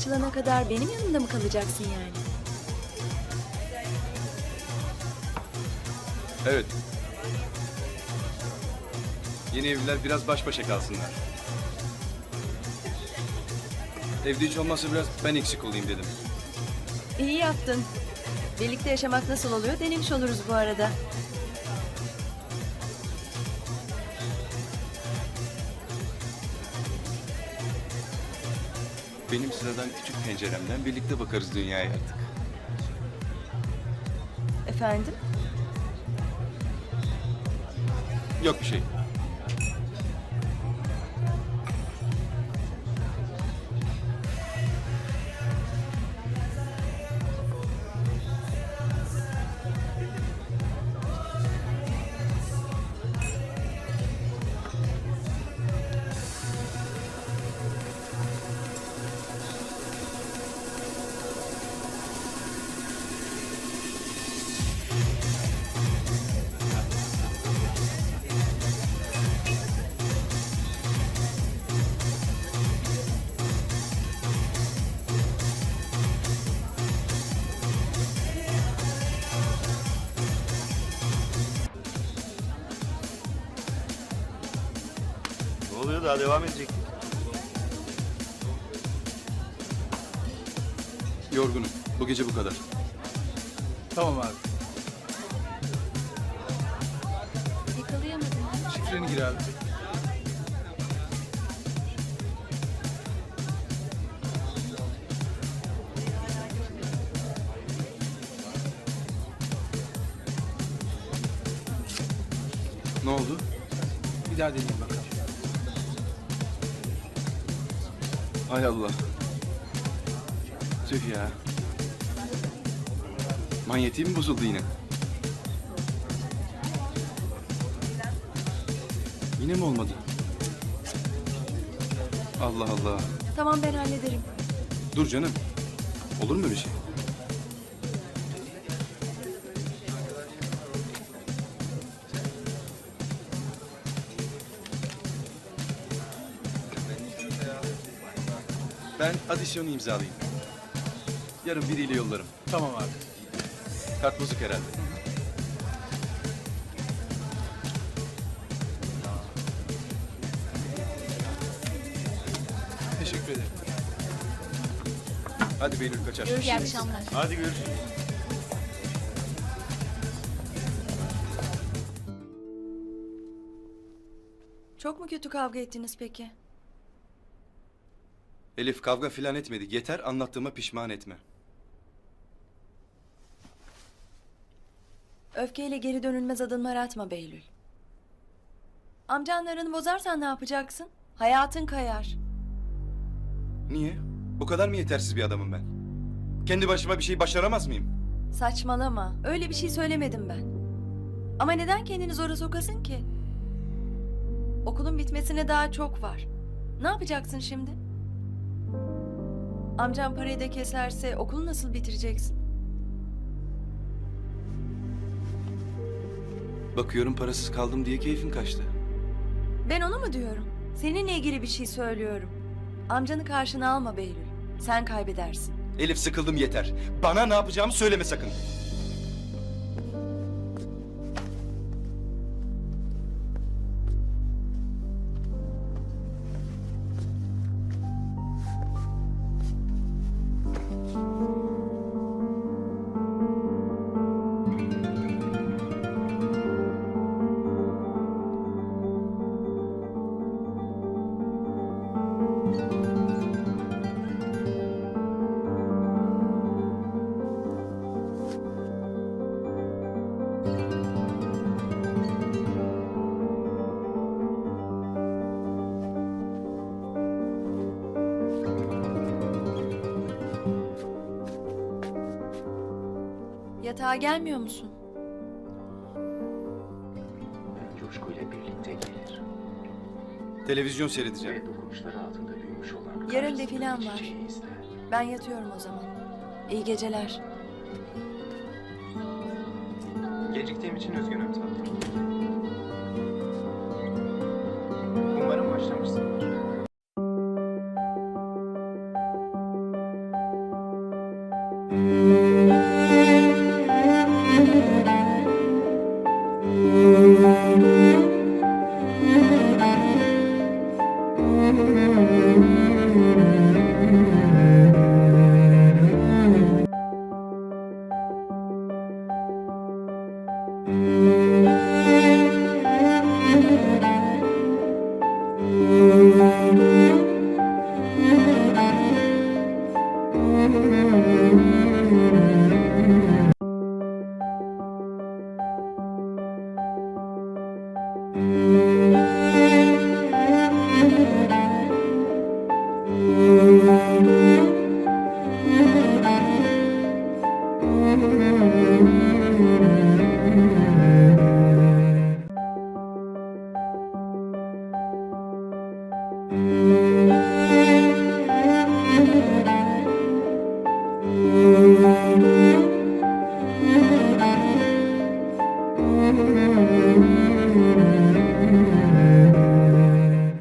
açılana kadar benim yanımda mı kalacaksın yani? Evet. Yeni evliler biraz baş başa kalsınlar. Evde hiç olmazsa biraz ben eksik olayım dedim. İyi yaptın. Birlikte yaşamak nasıl oluyor denemiş oluruz bu arada. Benim sıradan küçük penceremden birlikte bakarız dünyaya artık. Efendim? Yok bir şey. Oluyor daha devam edecek. Yorgunum. Bu gece bu kadar. Tamam abi. Yakalayamadım. Şifreni gir abi. Ne oldu? Bir daha deneyeyim bakalım. Hay Allah. Tüh ya. Manyetiğim bozuldu yine. Yine mi olmadı? Allah Allah. Tamam ben hallederim. Dur canım. Olur mu bir şey? Ben adisyonu imzalayayım. Yarın biriyle yollarım. Tamam abi. Kart bozuk herhalde. Teşekkür ederim. Hadi Behlül kaçar. İyi akşamlar. Hadi görüşürüz. Çok mu kötü kavga ettiniz peki? Elif kavga filan etmedik. Yeter anlattığıma pişman etme. Öfkeyle geri dönülmez adımlar atma Behlül. Amcanla aranı bozarsan ne yapacaksın? Hayatın kayar. Niye? Bu kadar mı yetersiz bir adamım ben? Kendi başıma bir şey başaramaz mıyım? Saçmalama. Öyle bir şey söylemedim ben. Ama neden kendini zora sokasın ki? Okulun bitmesine daha çok var. Ne yapacaksın şimdi? Amcam parayı da keserse okulu nasıl bitireceksin? Bakıyorum parasız kaldım diye keyfim kaçtı. Ben onu mu diyorum? Seninle ilgili bir şey söylüyorum. Amcanı karşına alma Behlül. Sen kaybedersin. Elif sıkıldım yeter. Bana ne yapacağımı söyleme sakın. Yatağa gelmiyor musun? coşkuyla birlikte gelir. Televizyon seyredeceğim. Ve dokunuşları altında olmuş olan Yarın defilem var. Şey ben yatıyorum o zaman. İyi geceler. Geciktiğim için üzgünüm tatlım. Umarım başlamışsındır. Müzik Thank mm -hmm. you. Mm-hmm.